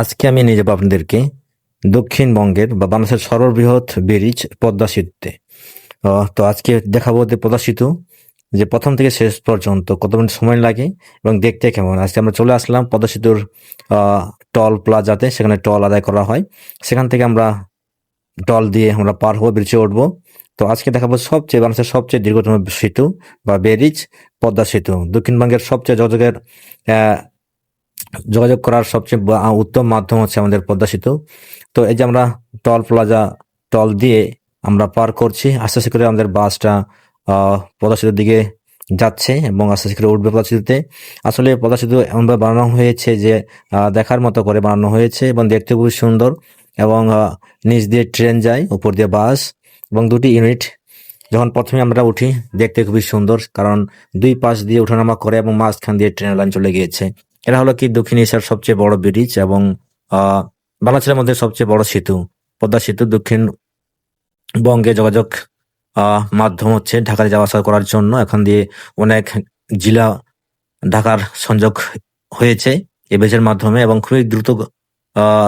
আজকে আমি নিয়ে যাব আপনাদেরকে দক্ষিণবঙ্গের বা বাংলাদেশের সর্ববৃহৎ ব্রিজ পদ্মা সেতুতে তো আজকে দেখাবো যে পদ্মা সেতু যে প্রথম থেকে শেষ পর্যন্ত কত মিনিট সময় লাগে এবং দেখতে কেমন। আজকে আমরা চলে আসলাম পদ্মা সেতুর টল প্লাজাতে, সেখানে টল আদায় করা হয়। সেখান থেকে আমরা টল দিয়ে আমরা পার হব ব্রিজে উঠবো। তো আজকে দেখাবো সবচেয়ে বাংলাদেশের সবচেয়ে দীর্ঘতম সেতু বা ব্রিজ পদ্মা সেতু দক্ষিণবঙ্গের সবচেয়ে যোগাযোগের যোগাযোগ করার সবচেয়ে উত্তম মাধ্যম হচ্ছে আমাদের পদ্মা সেতু তো এই যে আমরা টল প্লাজা টল দিয়ে আমরা পার করছি, আস্তে আস্তে করে আমাদের বাসটা পদ্মা সেতুর দিকে যাচ্ছে এবং আস্তে আস্তে করে উঠবে পদ্মা সেতুতে আসলে পদ্মা সেতু এমনভাবে বানানো হয়েছে যে দেখার মতো করে বানানো হয়েছে এবং দেখতে খুবই সুন্দর এবং নিচ দিয়ে ট্রেন যায়, উপর দিয়ে বাস এবং দুটি ইউনিট। যখন প্রথমে আমরা উঠি, দেখতে খুবই সুন্দর কারণ দুই পাশ দিয়ে ওঠানামা করে এবং মাঝখান দিয়ে ট্রেনের লাইন চলে গিয়েছে। এটা হলো কি দক্ষিণ এশিয়ার সবচেয়ে বড় ব্রিজ এবং বাংলাদেশের মধ্যে সবচেয়ে বড় সেতু। পদ্মা সেতু দক্ষিণ বঙ্গে যোগাযোগ মাধ্যম হচ্ছে ঢাকায় যাওয়া আসা করার জন্য। এখান দিয়ে অনেক জেলা ঢাকার সংযোগ হয়েছে এই ব্রিজের মাধ্যমে এবং খুবই দ্রুত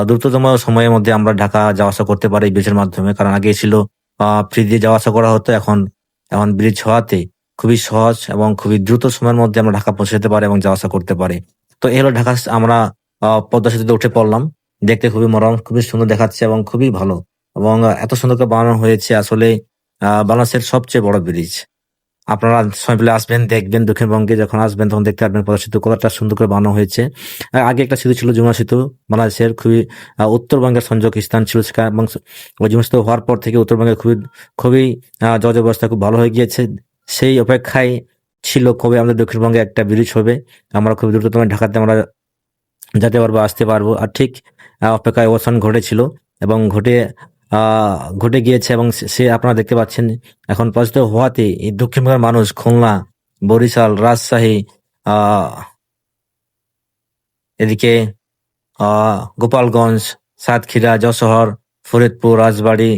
দ্রুততম সময়ের মধ্যে আমরা ঢাকা যাওয়া আসা করতে পারি এই ব্রিজের মাধ্যমে। কারণ আগে ছিল ফ্রি দিয়ে যাওয়া আসা করা হতো, এখন এখন ব্রিজ হওয়াতে খুবই সহজ এবং খুবই দ্রুত সময়ের মধ্যে আমরা ঢাকা পৌঁছে যেতে পারি এবং যাওয়া আসা করতে পারি। তো এই হলো ঢাকা আমরা পদ্মা সেতুতে উঠে পড়লাম। দেখতে খুবই মনোরম, খুবই সুন্দর দেখাচ্ছে এবং খুবই ভালো। এবং এত সুন্দর করে বানানো হয়েছে আসলে বাংলাদেশের সবচেয়ে বড় ব্রিজ। আপনারা সময় পেলে আসবেন, দেখবেন দক্ষিণবঙ্গে যখন আসবেন তখন দেখতে পারবেন পদ্মা সেতু কতটা সুন্দর করে বানানো হয়েছে। আগে একটা সেতু ছিল যমুনা সেতু। বাংলাদেশের খুবই উত্তরবঙ্গের সংযোগ স্থান ছিল এবং যমুনা সেতু হওয়ার পর থেকে উত্তরবঙ্গের খুবই খুবই যোগাযোগ ব্যবস্থা খুব ভালো হয়ে গিয়েছে। সেই অপেক্ষায় ছিল কবে আমাদের দক্ষিণবঙ্গে একটা ব্রিজ হবে। আমরা খুব দ্রুততম ঢাকাতে আমরা যেতে পারব আসতে পারব। আর ঠিক অপেক্ষায় অবসান ঘটেছিল এবং ঘটে ঘটে গিয়েছে এবং সে- আপনারা দেখতে পাচ্ছেন এখন পজিটিভ হওয়াতে এই দক্ষিণবঙ্গের মানুষ খুলনা বরিশাল রাজশাহী এদিকে গোপালগঞ্জ সাতক্ষীরা যশোহর ফরিদপুর রাজবাড়ি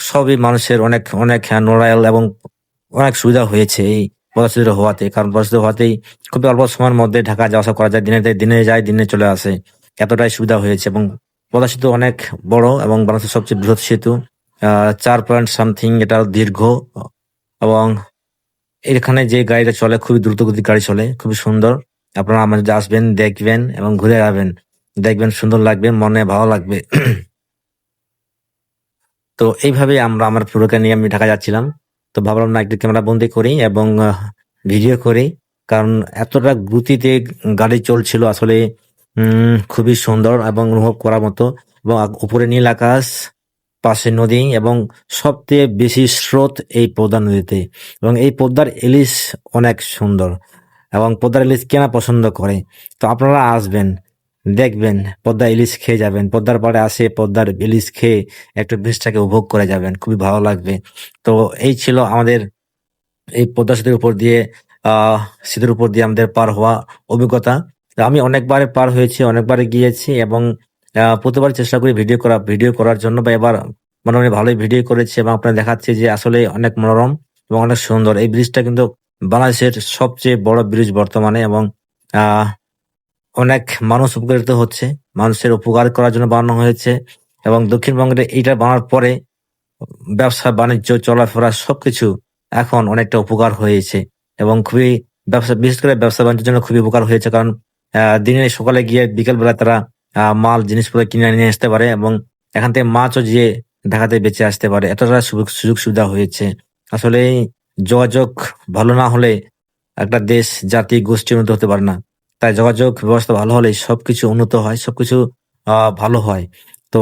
সবই মানুষের অনেক অনেক হ্যাঁ, নড়াইল এবং অনেক সুবিধা হয়েছে এই পদস্থিত হওয়াতে। কারণ পদস্থিত হওয়াতেই খুবই অল্প সময়ের মধ্যে ঢাকা যাওয়া আসা করা যায়। দিনে দিনে যায়, দিনে চলে আসে। এতটাই সুবিধা হয়েছে এবং পদ্মা সেতু অনেক বড় এবং বাংলাদেশের সবচেয়ে বৃহৎ সেতু চার পয়েন্ট সামথিং এটা দীর্ঘ এবং এখানে যে গাড়িটা চলে খুবই দ্রুতগতির গাড়ি চলে, খুবই সুন্দর। আপনারা আমাদের আসবেন, দেখবেন এবং ঘুরে যাবেন দেখবেন সুন্দর লাগবে, মনে ভালো লাগবে। তো এইভাবে আমরা, আমার পুরোকে নিয়ে আমি ঢাকা যাচ্ছিলাম। তো ভাবলাম না, একটু ক্যামেরা বন্দি করি এবং ভিডিও করি। কারণ এতটা গতিতে গাড়ি চলছিল আসলে খুবই সুন্দর এবং অনুভব করার মতো। এবং উপরে নীল আকাশ, পাশে নদী এবং সবচেয়ে বেশি স্রোত এই পদ্মা নদীতে। এবং এই পদ্মার ইলিশ অনেক সুন্দর এবং পদ্মার ইলিশ কেনা পছন্দ করে। তো আপনারা আসবেন। দেখবেন পদ্মা ইলিশ খেয়ে যাবেন, পদ্মার পাড়ে আসে পদ্মার ইলিশ খেয়ে একটু ব্রিজটাকে উপভোগ করে যাবেন, খুবই ভালো লাগবে। তো এই ছিল আমাদের এই পদ্মা সেতুর উপর দিয়ে আহ সেতুর উপর দিয়ে আমাদের পার হওয়া অভিজ্ঞতা। আমি অনেকবারে পার হয়েছি, অনেকবারে গিয়েছি এবং প্রতিবার চেষ্টা করি ভিডিও করা, ভিডিও করার জন্য বা এবার মনে মনে ভালোই ভিডিও করেছি এবং আপনার দেখাচ্ছি যে আসলে অনেক মনোরম এবং অনেক সুন্দর। এই ব্রিজটা কিন্তু বাংলাদেশের সবচেয়ে বড় ব্রিজ বর্তমানে এবং অনেক মানুষ উপকৃত হচ্ছে মানুষের উপকার করার জন্য বানানো হয়েছে এবং দক্ষিণবঙ্গের এইটা বানার পরে ব্যবসা বাণিজ্য চলাফেরা সবকিছু এখন অনেকটা উপকার হয়েছে এবং খুবই ব্যবসা বিশেষ করে ব্যবসা বাণিজ্যের জন্য খুবই উপকার হয়েছে কারণ আহ, দিনে সকালে গিয়ে বিকেল বেলা তারা মাল জিনিসপত্র কিনে নিয়ে আসতে পারে এবং এখান থেকে মাছও গিয়ে ঢাকাতে বেঁচে আসতে পারে। এতটা সুযোগ সুবিধা হয়েছে। আসলে যোগাযোগ ভালো না হলে একটা দেশ জাতি গোষ্ঠী উন্নত হতে পারে না। তাই যোগাযোগ ব্যবস্থা ভালো হলে সবকিছু উন্নত হয়, সবকিছু আহ ভালো হয়। তো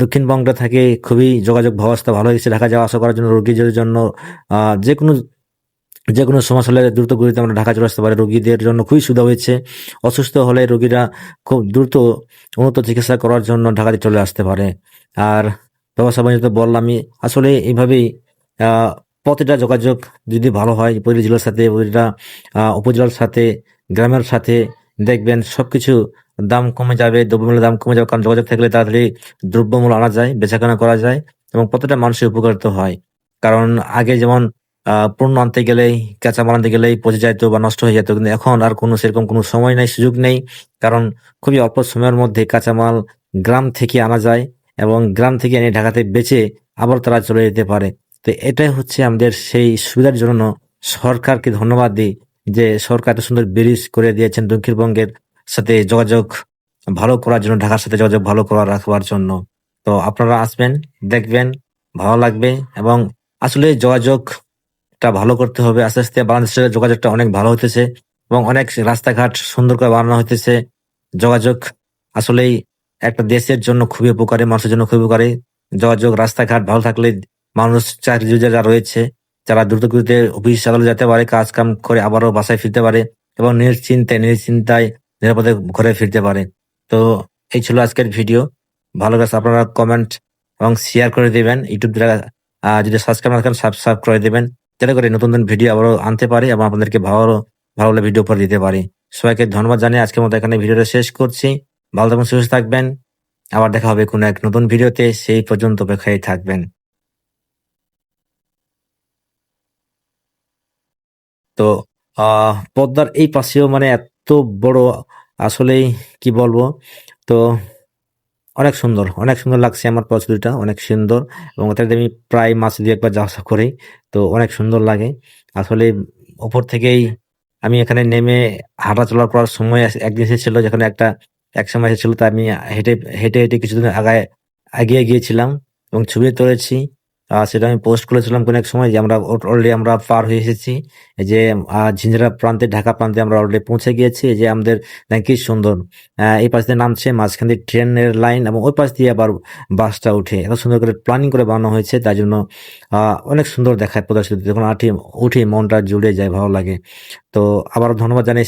দক্ষিণবঙ্গটা থেকে খুবই যোগাযোগ ব্যবস্থা ভালো হয়েছে। ঢাকা যাওয়া আসা করার জন্য রোগীদের জন্য যে কোনো যে কোনো সমস্যা হলে দ্রুত গতিতে আমরা ঢাকা চলে আসতে পারি। রোগীদের জন্য খুবই সুবিধা হয়েছে। অসুস্থ হলে রোগীরা খুব দ্রুত উন্নত চিকিৎসা করার জন্য ঢাকাতে চলে আসতে পারে। আর ব্যবসা বাণিজ্য বললামই, আসলে এইভাবেই প্রতিটা যোগাযোগ যদি ভালো হয়, প্রতিটা জেলার সাথে, প্রতিটা উপজেলার সাথে গ্রামের সাথে দেখবেন সব কিছু দাম কমে যাবে, দ্রব্যমূল্যের দাম কমে যাবে, কারণ যোগাযোগ থাকলে তাড়াতাড়ি দ্রব্যমূল্য আনা যায়, বেচাকেনা করা যায় এবং প্রতিটা মানুষের উপকারিত হয়। কারণ আগে যেমন পণ্য আনতে গেলেই, কাঁচামাল আনতে গেলেই পচে যেত বা নষ্ট হয়ে যেত, কিন্তু এখন আর কোনো সেরকম কোনো সময় নেই, সুযোগ নেই। কারণ খুবই অল্প সময়ের মধ্যে কাঁচামাল গ্রাম থেকে আনা যায় এবং গ্রাম থেকে এনে ঢাকাতে বেচে আবার তারা চলে যেতে পারে। তো এটাই হচ্ছে আমাদের সেই সুবিধার জন্য সরকারকে ধন্যবাদ দিই। যে সরকার এত সুন্দর ব্রিজ করে দিয়েছেন দক্ষিণবঙ্গের সাথে যোগাযোগ ভালো করার জন্য, ঢাকার সাথে যোগাযোগ ভালো করা রাখবার জন্য। তো আপনারা আসবেন, দেখবেন, ভালো লাগবে এবং আসলে যোগাযোগটা ভালো করতে হবে। আস্তে আস্তে বাংলাদেশের যোগাযোগটা অনেক ভালো হতেছে এবং অনেক রাস্তাঘাট সুন্দর করে বানানো হতেছে যোগাযোগ আসলেই একটা দেশের জন্য খুবই উপকারী, মানুষের জন্য খুবই উপকারী। যোগাযোগ, রাস্তাঘাট ভালো থাকলে মানুষ চাকরি যারা রয়েছে। যারা দ্রুত গতিতে অফিস আদালতে যেতে পারে কাজ কাম করে আবারও বাসায় ফিরতে পারে এবং নিশ্চিন্তায় নিশ্চিন্তায় নিরাপদে ঘরে ফিরতে পারে। তো এই ছিল আজকের ভিডিও। ভালো লাগছে আপনারা কমেন্ট এবং শেয়ার করে দিবেন। ইউটিউব দ্বারা যদি সাবস্ক্রাইব না থাকেন সাবস্ক্রাইব করে দিবেন। যাতে করে নতুন নতুন ভিডিও আবারও আনতে পারি এবং আপনাদেরকে ভালো ভালো ভালো ভিডিও উপর দিতে পারি। সবাইকে ধন্যবাদ জানিয়ে আজকের মতো এখানে ভিডিওটা শেষ করছি। ভালো থাকবেন, সুস্থ থাকবেন। আবার দেখা হবে কোনো এক নতুন ভিডিওতে সেই পর্যন্ত অপেক্ষায় থাকবেন। তো পদ্মার এই পাশেও মানে এত বড় আসলেই কি বলব? তো, অনেক সুন্দর অনেক সুন্দর লাগছে আমার পছন্দটা, অনেক সুন্দর এবং ওটাতে আমি প্রায় মাছ দিয়ে একবার যাওয়া করি, তো অনেক সুন্দর লাগে। আসলে ওপর থেকেই আমি এখানে নেমে হাঁটা চলার করার সময় একদিন এসেছিল যেখানে একটা, এক সময় এসেছিল তা আমি হেঁটে হেঁটে হেঁটে কিছুদিন আগায়, এগিয়ে গিয়েছিলাম এবং ছবি তুলেছি। সেটা আমি পোস্ট করেছিলাম কোনো এক সময় যে আমরা অলরেডি আমরা পার হয়ে এসেছি। যে আহ, ঝিঞ্ঝিরা প্রান্তে ঢাকা প্রান্তে আমরা অলরেডি পৌঁছে গিয়েছি। যে আমাদের কি সুন্দর। এই পাশ দিয়ে নামছে মাঝখান দিয়ে ট্রেনের লাইন এবং ওই পাশ দিয়ে আবার বাসটা উঠে। এত সুন্দর করে প্ল্যানিং করে বানানো হয়েছে তাই জন্য অনেক সুন্দর দেখায় প্রদর্শিত। যখন আঠি উঠে মনটা জুড়ে যায় ভালো লাগে। তো আবার ধন্যবাদ জানাই